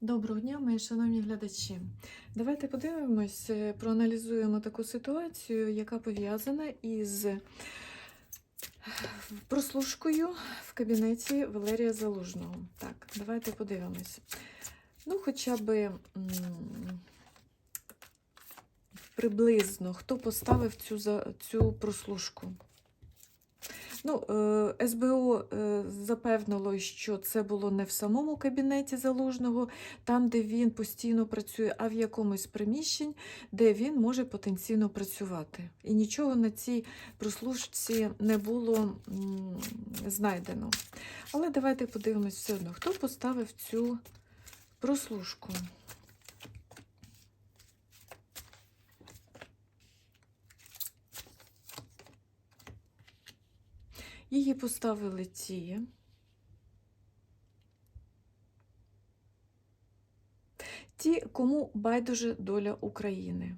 Доброго дня, мої шановні глядачі. Давайте подивимось, е, проаналізуємо таку ситуацію, яка пов'язана із е, прослушкою в кабінеті Валерія Залужного. Так, давайте подивимось. Ну, хоча би приблизно хто поставив цю, цю прослушку. Ну, е, СБУ е, запевнило, що це було не в самому кабінеті залужного, там, де він постійно працює, а в якомусь приміщенні, де він може потенційно працювати. І нічого на цій прослушці не було знайдено. Але давайте подивимось все одно, хто поставив цю прослушку. Її поставили ті. Ті, кому байдуже доля України.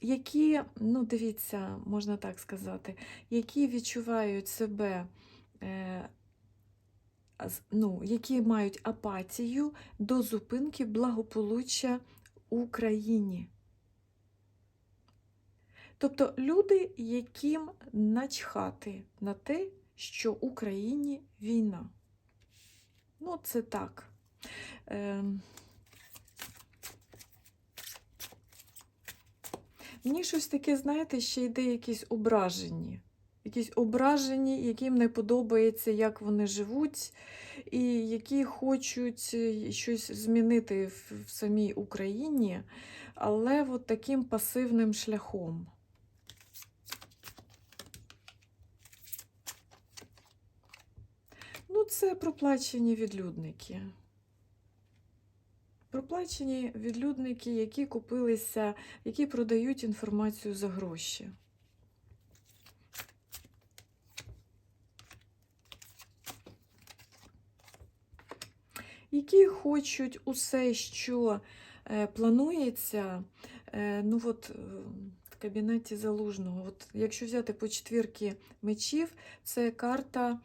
Які, ну дивіться, можна так сказати, які відчувають себе, е, ну, які мають апатію до зупинки благополуччя Україні. Тобто люди, яким начхати на те, що Україні війна. Ну, це так. Ем. Мені щось таке, знаєте, ще йде якісь ображені. Якісь ображені, яким не подобається, як вони живуть, і які хочуть е, щось змінити в самій Україні, але от таким пасивним шляхом. Ну, це проплачені відлюдники. Проплачені відлюдники, які купилися, які продають інформацію за гроші. Які хочуть усе, що е, планується, е, ну от е, в кабінеті залужного. От, якщо взяти по четвірки мечів, це карта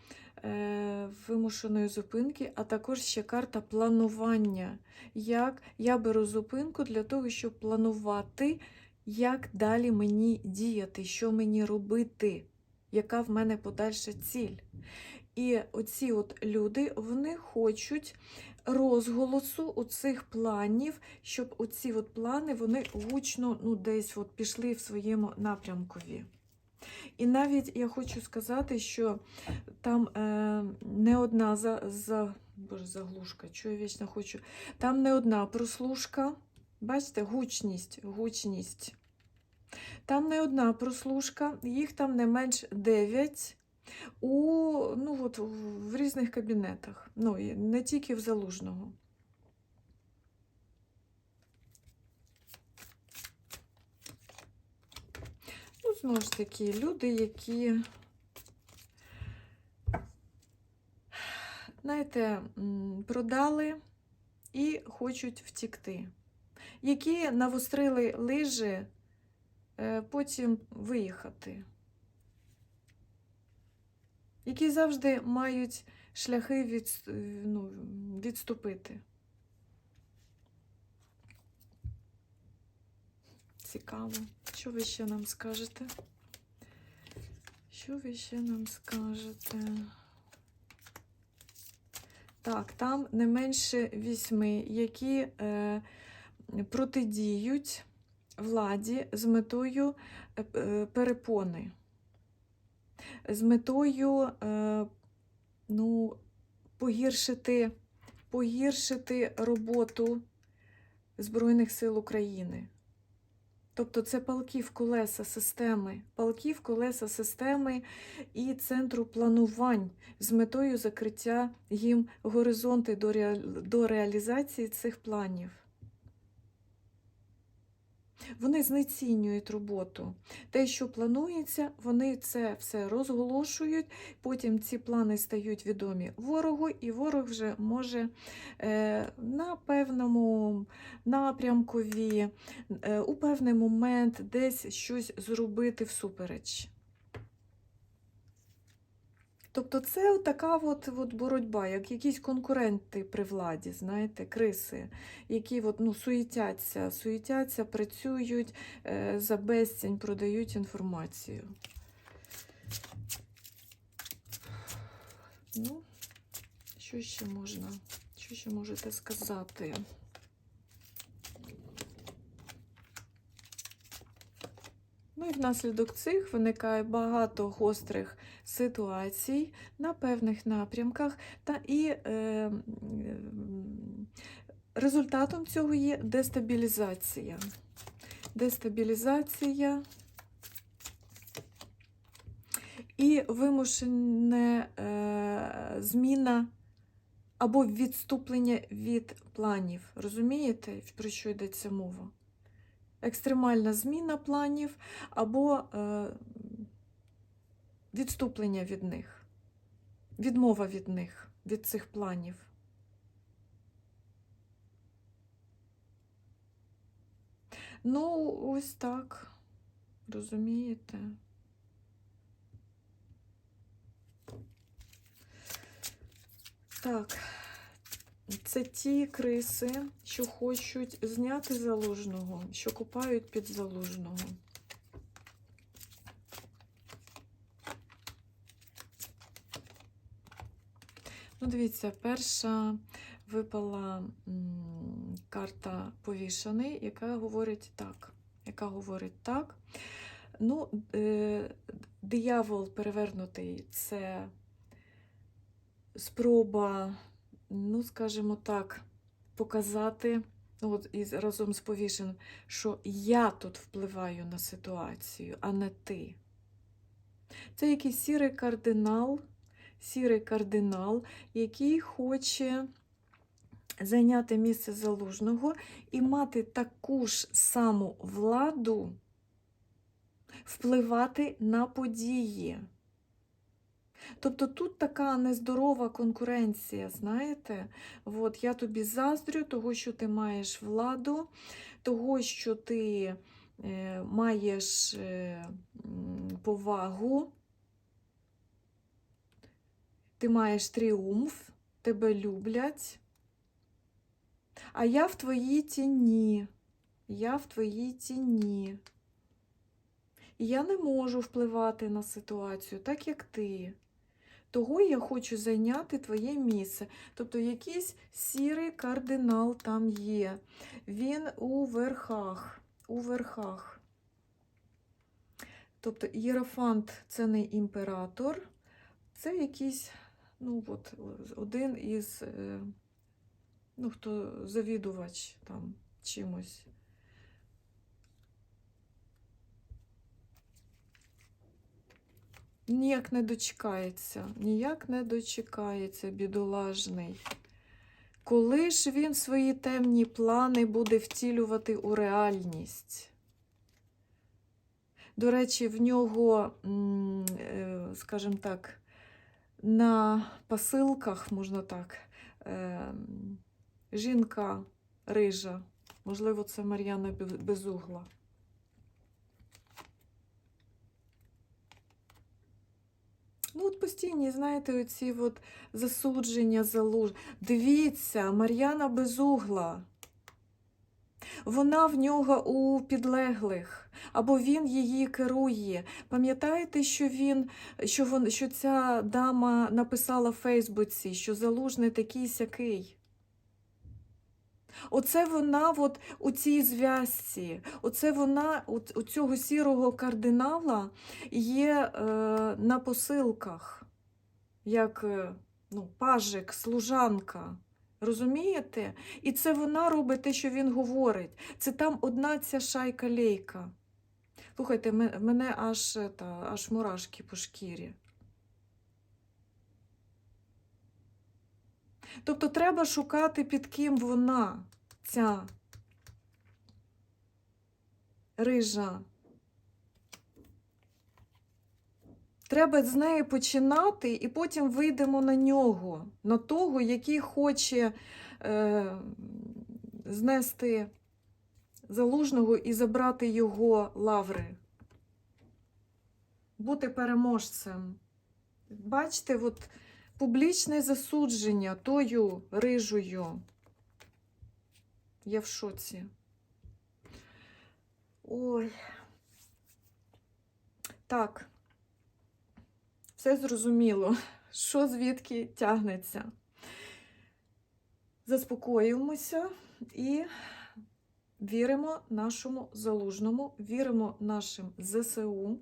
вимушеної зупинки, а також ще карта планування. Як я беру зупинку для того, щоб планувати, як далі мені діяти, що мені робити, яка в мене подальша ціль. І оці от люди вони хочуть розголосу оцих планів, щоб оці от плани вони гучно ну, десь от пішли в своєму напрямкові. І навіть я хочу сказати, що там е, не одна за, за, боже, заглушка, що я вічно хочу. Там не одна прослушка. Бачите, гучність, гучність. Там не одна прослушка, їх там не менш 9 у, ну, от, в різних кабінетах. Ну, не тільки в залужного. Ну, знову ж таки, люди, які, знаєте, продали і хочуть втікти, які навострили лижі, е, потім виїхати, які завжди мають шляхи від, ну, відступити. Цікаво. Що ви ще нам скажете? Що ви ще нам скажете? Так, там не менше вісьми, які е, протидіють владі з метою е, е, перепони, з метою е, ну, погіршити, погіршити роботу Збройних сил України. Тобто це палки в колеса системи, палки в колеса системи і центру планувань з метою закриття їм горизонти до, реа- реалізації цих планів. Вони знецінюють роботу. Те, що планується, вони це все розголошують, потім ці плани стають відомі ворогу, і ворог вже може е, на певному напрямкові, е, у певний момент десь щось зробити всупереч. Тобто це така от, от боротьба, як якісь конкуренти при владі, знаєте, криси, які от, ну, суетяться, суетяться, працюють, е, за безцінь продають інформацію. Ну, що ще можна? Що ще можете сказати? Ну і внаслідок цих виникає багато гострих ситуацій на певних напрямках, та і е, результатом цього є дестабілізація. Дестабілізація і вимушене е, зміна або відступлення від планів. Розумієте, про що йдеться мова? Екстремальна зміна планів або е, відступлення від них, відмова від них, від цих планів. Ну, ось так. Розумієте? Так, це ті криси, що хочуть зняти залужного, що купають під залужного. Ну, дивіться, перша випала карта повішаний, яка говорить так. Яка говорить так. Ну, е, диявол перевернутий це спроба, ну, скажімо так, показати, ну, от і разом з повішеним, що я тут впливаю на ситуацію, а не ти. Це якийсь сірий кардинал, сірий кардинал, який хоче зайняти місце залужного і мати таку ж саму владу, впливати на події. Тобто тут така нездорова конкуренція, знаєте? От, я тобі заздрю, того, що ти маєш владу, того, що ти е, маєш е, повагу, ти маєш тріумф, тебе люблять. А я в твоїй тіні. Я в твоїй тіні. І я не можу впливати на ситуацію, так як ти. Того я хочу зайняти твоє місце. Тобто якийсь сірий кардинал там є. Він у верхах. У верхах. Тобто Єрофант це не імператор, це якийсь, ну от, один із, е, ну, хто завідувач там чимось. Ніяк не дочекається, ніяк не дочекається, бідолажний. Коли ж він свої темні плани буде втілювати у реальність? До речі, в нього, е, скажімо так, на посилках, можна так, е, жінка рижа. Можливо, це Мар'яна Безугла. Ну, от постійні, знаєте, оці от засудження, залуж. Дивіться, Мар'яна Безугла. Вона в нього у підлеглих, або він її керує. Пам'ятаєте, що він, що вон, що ця дама написала в Фейсбуці, що залужний такий сякий. Оце вона от у цій зв'язці, оце вона у, цього сірого кардинала є е, на посилках, як е, ну, пажик, служанка. Розумієте? І це вона робить те, що він говорить. Це там одна ця шайка лейка. Слухайте, мене аж, та, аж мурашки по шкірі. Тобто треба шукати, під ким вона, ця рижа. Треба з неї починати, і потім вийдемо на нього, на того, який хоче е, знести залужного і забрати його лаври, бути переможцем. Бачите, от публічне засудження тою рижою. Я в шоці. Ой. Так. Все зрозуміло, що звідки тягнеться. Заспокоюємося і віримо нашому залужному, віримо нашим ЗСУ,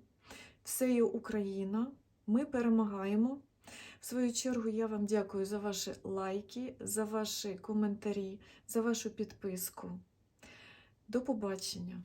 все є Україна. Ми перемагаємо. В свою чергу я вам дякую за ваші лайки, за ваші коментарі, за вашу підписку. До побачення!